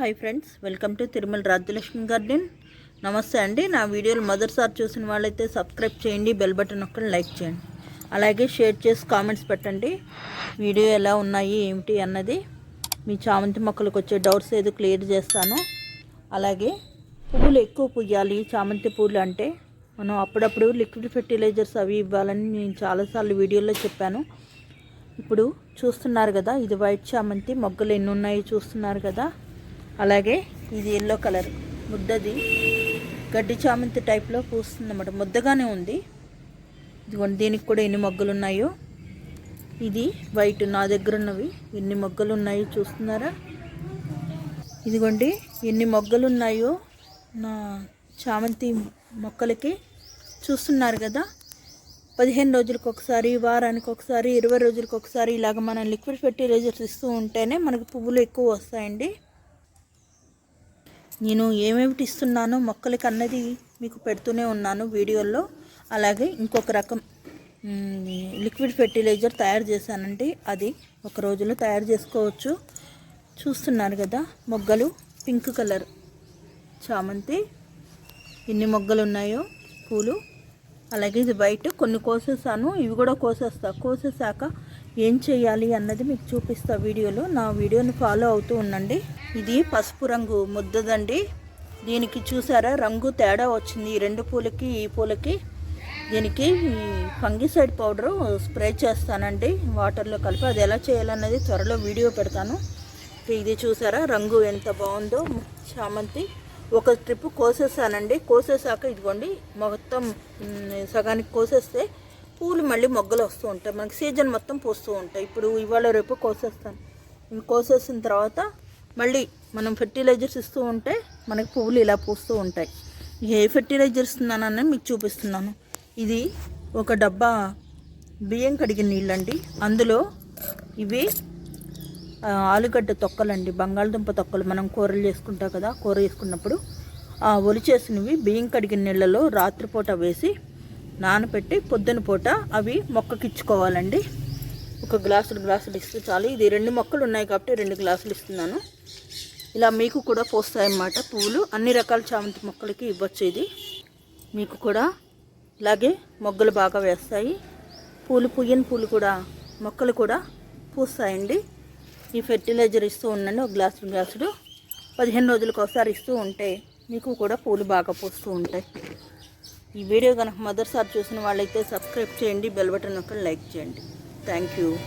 Hi friends welcome to Tirumala Rajyalakshmi garden. నమస్తే అండి నా వీడియోలు మొదటిసారి చూసిన వాళ్ళైతే సబ్స్క్రైబ్ చేయండి బెల్ బటన్ ఒక్కటి లైక్ చేయండి. అలాగే షేర్ చేసి కామెంట్స్ పెట్టండి వీడియో ఎలా ఉన్నాయి ఏమిటి అన్నది. మీ చామంతి మొక్కలకు వచ్చే డౌట్స్ ఏదో క్లియర్ చేస్తాను. అలాగే పువ్వులు ఎక్కువ పుయ్యాలి చామంతి పువ్వులు అంటే మనం అప్పుడప్పుడు లిక్విడ్ ఫెర్టిలైజర్స్ అవి ఇవ్వాలని నేను చాలాసార్లు వీడియోలో చెప్పాను. ఇప్పుడు చూస్తున్నారు కదా ఇది వైట్ చామంతి మొగ్గలు ఎన్ని ఉన్నాయి చూస్తున్నారు కదా. అలాగే ఇది ఎల్లో కలర్ ముద్దది. గడ్డి చామంతి టైప్లో పూస్తుంది అన్నమాట ముద్దగానే ఉంది. ఇదిగోండి దీనికి కూడా ఎన్ని మొగ్గలు ఉన్నాయో ఇది వైట్ నా దగ్గర ఉన్నవి ఎన్ని మొగ్గలు ఉన్నాయో చూస్తున్నారా? ఇదిగోండి ఎన్ని మొగ్గలు ఉన్నాయో నా చామంతి మొక్కలకి చూస్తున్నారు కదా. పదిహేను రోజులకు ఒకసారి వారానికి ఒకసారి ఇరవై రోజులకు ఒకసారి ఇలాగ మనం లిక్విడ్ ఫెర్టిలైజర్స్ ఇస్తూ ఉంటేనే మనకు పువ్వులు ఎక్కువ వస్తాయండి. నేను ఏమేమిటి ఇస్తున్నానో మొక్కలకి అన్నది మీకు పెడుతూనే ఉన్నాను వీడియోల్లో. అలాగే ఇంకొక రకం లిక్విడ్ ఫెర్టిలైజర్ తయారు చేశానండి అది ఒక రోజులో తయారు చేసుకోవచ్చు. చూస్తున్నారు కదా మొగ్గలు పింక్ కలర్. చామంతి ఎన్ని మొగ్గలు ఉన్నాయో పూలు. అలాగే ఇది బయట కొన్ని కోసేసాను ఇవి కూడా కోసేస్తా. కోసేసాక ఏం చేయాలి అన్నది మీకు చూపిస్తా వీడియోలో. నా వీడియోని ఫాలో అవుతూ ఉండండి. ఇది పసుపు రంగు ముద్దదండి. దీనికి చూసారా? రంగు తేడా వచ్చింది. ఈ రెండు పూలకి ఈ పూలకి దీనికి ఫంగిసైడ్ పౌడర్ స్ప్రే చేస్తానండి. వాటర్లో కలిపి అది ఎలా చేయాలన్నది త్వరలో వీడియో పెడతాను. ఇది చూసారా? రంగు ఎంత బాగుందో. చామంతి ఒక ట్రిప్ కోసేసానండి. కోసేసాక ఇదిగోండి మొత్తం సగానికి కోసేస్తే పూలు మళ్ళీ మొగ్గలు వస్తూ ఉంటాయి. మనకి సీజన్ మొత్తం పూస్తూ ఉంటాయి. ఇప్పుడు ఇవాళ రేపు కోసేస్తాను. కోసేసిన తర్వాత మళ్ళీ మనం ఫెర్టిలైజర్స్ ఇస్తూ ఉంటే మనకి పువ్వులు ఇలా పూస్తూ ఉంటాయి. ఏ ఫెర్టిలైజర్ ఇస్తున్నానని మీకు చూపిస్తున్నాను. ఇది ఒక డబ్బా బియ్యం కడిగిన నీళ్ళండి. అందులో ఇవి ఆలుగడ్డ తొక్కలండి. బంగాళదుంప తొక్కలు మనం కూరలు చేసుకుంటాం కదా కూర చేసుకున్నప్పుడు ఆ ఒలిచేసినవి బియ్యం కడిగిన నీళ్ళలో రాత్రిపూట వేసి నానబెట్టి పొద్దున పూట అవి మొక్కకిచ్చుకోవాలండి. ఒక గ్లాసులు గ్లాసులు ఇస్తే చాలు. ఇది రెండు మొక్కలు ఉన్నాయి కాబట్టి రెండు గ్లాసులు ఇస్తున్నాను. ఇలా మీకు కూడా పోస్తాయన్నమాట పువ్వులు అన్ని రకాల చామంతి మొక్కలకి ఇవ్వచ్చు ఇది. మీకు కూడా ఇలాగే మొగ్గలు బాగా వేస్తాయి. పూలు పుయ్యని పూలు కూడా మొక్కలు కూడా పూస్తాయండి. ఈ ఫెర్టిలైజర్ ఇస్తూ ఉండండి. ఒక గ్లాసు గ్లాసులు. పదిహేను రోజులకు ఒకసారి ఇస్తూ ఉంటే మీకు కూడా పూలు బాగా పూస్తూ ఉంటాయి. ఈ వీడియో కనుక మొదటిసారి చూసిన వాళ్ళైతే సబ్స్క్రైబ్ చేయండి. బెల్ బటన్ ఒక లైక్ చేయండి. Thank you.